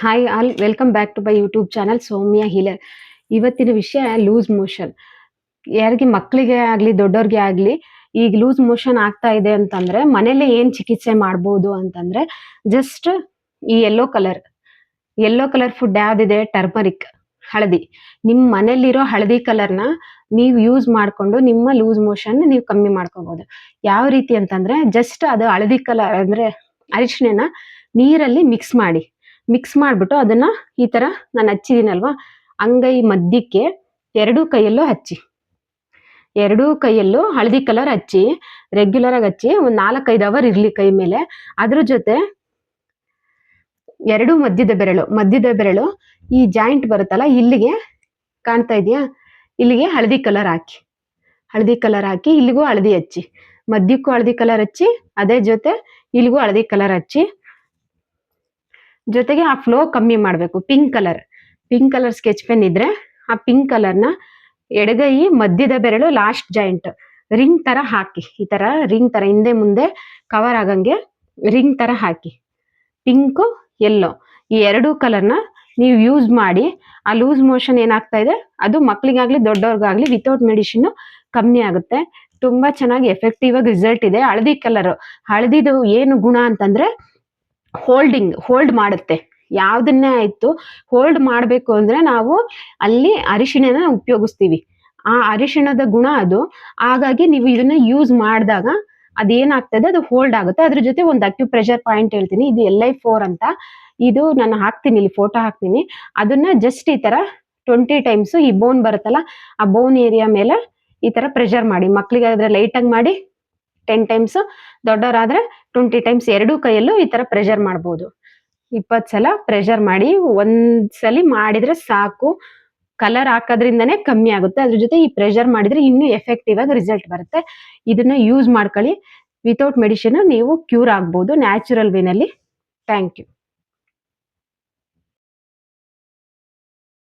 Hi all welcome back to my YouTube channel Soumya healer ಇವತ್ತಿನ ವಿಷಯ loose motion ಯಾರಿಗೆ ಮಕ್ಕಳಿಗೆ ಆಗಲಿ, ದೊಡ್ಡವ್ರಿಗೆ ಆಗಲಿ, ಈಗ ಲೂಸ್ ಮೋಷನ್ ಆಗ್ತಾ ಇದೆ ಅಂತಂದ್ರೆ ಮನೇಲಿ ಏನ್ ಚಿಕಿತ್ಸೆ ಮಾಡ್ಬೋದು ಅಂತಂದ್ರೆ ಜಸ್ಟ್ ಈ yellow colour yellow colour food ಯಾವ್ದಿದೆ? Turmeric ಹಳದಿ. ನಿಮ್ಮ ಮನೇಲಿರೋ ಹಳದಿ ಕಲರ್ನ ನೀವು ಯೂಸ್ ಮಾಡ್ಕೊಂಡು ನಿಮ್ಮ ಲೂಸ್ ಮೋಷನ್ ನೀವು ಕಮ್ಮಿ ಮಾಡ್ಕೋಬಹುದು ಯಾವ ರೀತಿ ಅಂತಂದ್ರೆ ಜಸ್ಟ್ ಅದು ಹಳದಿ ಕಲರ್ ಅಂದ್ರೆ ಅರಿಶಿಣನ ನೀರಲ್ಲಿ ಮಿಕ್ಸ್ ಮಾಡಿ. ಮಿಕ್ಸ್ ಮಾಡ್ಬಿಟ್ಟು ಅದನ್ನ ಈ ತರ ನಾನು ಹಚ್ಚಿದ್ದೀನಲ್ವಾ ಅಂಗೈ ಮಧ್ಯಕ್ಕೆ ಎರಡೂ ಕೈಯಲ್ಲೂ ಹಚ್ಚಿ. ಎರಡೂ ಕೈಯಲ್ಲೂ ಹಳದಿ ಕಲರ್ ಹಚ್ಚಿ ರೆಗ್ಯುಲರ್ ಆಗಿ ಹಚ್ಚಿ, ಒಂದು ನಾಲ್ಕೈದು ಅವರ್ ಇರ್ಲಿ ಕೈ ಮೇಲೆ. ಅದ್ರ ಜೊತೆ ಎರಡು ಮಧ್ಯದ ಬೆರಳು ಮಧ್ಯದ ಬೆರಳು ಈ ಜಾಯಿಂಟ್ ಬರುತ್ತಲ್ಲ, ಇಲ್ಲಿಗೆ ಕಾಣ್ತಾ ಇದೆಯಾ? ಇಲ್ಲಿಗೆ ಹಳದಿ ಕಲರ್ ಹಾಕಿ. ಹಳದಿ ಕಲರ್ ಹಾಕಿ, ಇಲ್ಲಿಗೂ ಹಳದಿ ಹಚ್ಚಿ. ಮಧ್ಯಕ್ಕೂ ಹಳದಿ ಕಲರ್ ಹಚ್ಚಿ, ಅದೇ ಜೊತೆ ಇಲ್ಲಿಗೂ ಹಳದಿ ಕಲರ್ ಹಚ್ಚಿ. ಜೊತೆಗೆ ಆ ಫ್ಲೋ ಕಮ್ಮಿ ಮಾಡಬೇಕು. Pink colour pink colour sketch pen ಇದ್ರೆ ಆ ಪಿಂಕ್ ಕಲರ್ನ ಎಡಗೈ, ಮಧ್ಯದ ಬೆರಳು ಲಾಸ್ಟ್ ಜಾಯಿಂಟ್ ರಿಂಗ್ ತರ ಹಾಕಿ. ಈ ತರ ರಿಂಗ್ ತರ ಹಿಂದೆ ಮುಂದೆ ಕವರ್ ಆಗಂಗೆ ರಿಂಗ್ ತರ ಹಾಕಿ. ಪಿಂಕು ಎಲ್ಲೋ ಈ ಎರಡೂ ಕಲರ್ನ ನೀವು ಯೂಸ್ ಮಾಡಿ, ಆ ಲೂಸ್ ಮೋಷನ್ ಏನಾಗ್ತಾ ಇದೆ? ಅದು ಮಕ್ಳಿಗಾಗ್ಲಿ, ದೊಡ್ಡವ್ರಿಗಾಗ್ಲಿ ವಿತೌಟ್ ಮೆಡಿಸಿನ್ ಕಮ್ಮಿ ಆಗುತ್ತೆ. ತುಂಬಾ ಚೆನ್ನಾಗಿ ಎಫೆಕ್ಟಿವ್ ಆಗಿ ರಿಸಲ್ಟ್ ಇದೆ. ಹಳದಿ ಕಲರ್ ಹಳದಿದು ಏನು ಗುಣ ಅಂತಂದ್ರೆ ಹೋಲ್ಡಿಂಗ್ ಹೋಲ್ಡ್ ಮಾಡುತ್ತೆ. ಯಾವ್ದನ್ನೇ ಆಯ್ತು ಹೋಲ್ಡ್ ಮಾಡಬೇಕು ಅಂದ್ರೆ ನಾವು ಅಲ್ಲಿ ಅರಿಶಿಣನ ಉಪಯೋಗಿಸ್ತೀವಿ. ಆ ಅರಿಶಿಣದ ಗುಣ ಅದು. ಹಾಗಾಗಿ ನೀವು ಇದನ್ನ ಯೂಸ್ ಮಾಡಿದಾಗ ಅದೇನಾಗ್ತದೆ, ಅದು ಹೋಲ್ಡ್ ಆಗುತ್ತೆ. ಅದ್ರ ಜೊತೆ ಒಂದು ಅಕ್ಯುಪ್ರೆಷರ್ ಪಾಯಿಂಟ್ ಹೇಳ್ತೀನಿ. ಇದು ಎಲ್ ಐ ಫೋರ್ ಅಂತ. ಇದು ನಾನು ಹಾಕ್ತೀನಿ, ಇಲ್ಲಿ ಫೋಟೋ ಹಾಕ್ತೀನಿ. ಅದನ್ನ ಜಸ್ಟ್ ಈ ತರ ಟ್ವೆಂಟಿ ಟೈಮ್ಸ್ ಈ ಬೋನ್ ಬರುತ್ತಲ್ಲ, ಆ ಬೋನ್ ಏರಿಯಾ ಮೇಲೆ ಈ ತರ ಪ್ರೆಷರ್ ಮಾಡಿ. ಮಕ್ಕಳಿಗೆ ಲೈಟ್ ಆಗಿ ಮಾಡಿ. ಟೆನ್ ಟೈಮ್ಸ್ ದೊಡ್ಡವರಾದ್ರೆ ಟ್ವೆಂಟಿ ಟೈಮ್ಸ್ ಎರಡೂ ಕೈಯಲ್ಲೂ ಈ ತರ ಪ್ರೆಷರ್ ಮಾಡ್ಬೋದು. ಇಪ್ಪತ್ತು ಸಲ ಪ್ರೆಷರ್ ಮಾಡಿ ಒಂದ್ಸಲಿ ಮಾಡಿದ್ರೆ ಸಾಕು. ಕಲರ್ ಹಾಕೋದ್ರಿಂದನೇ ಕಮ್ಮಿ ಆಗುತ್ತೆ. ಅದ್ರ ಜೊತೆ ಈ ಪ್ರೆಷರ್ ಮಾಡಿದ್ರೆ ಇನ್ನೂ ಎಫೆಕ್ಟಿವ್ ಆಗಿ ರಿಸಲ್ಟ್ ಬರುತ್ತೆ. ಇದನ್ನ ಯೂಸ್ ಮಾಡ್ಕೊಳ್ಳಿ. ವಿತೌಟ್ ಮೆಡಿಸಿನ್ ನೀವು ಕ್ಯೂರ್ ಆಗ್ಬೋದು. ನ್ಯಾಚುರಲ್ ವೇನಲ್ಲಿ ಥ್ಯಾಂಕ್ ಯು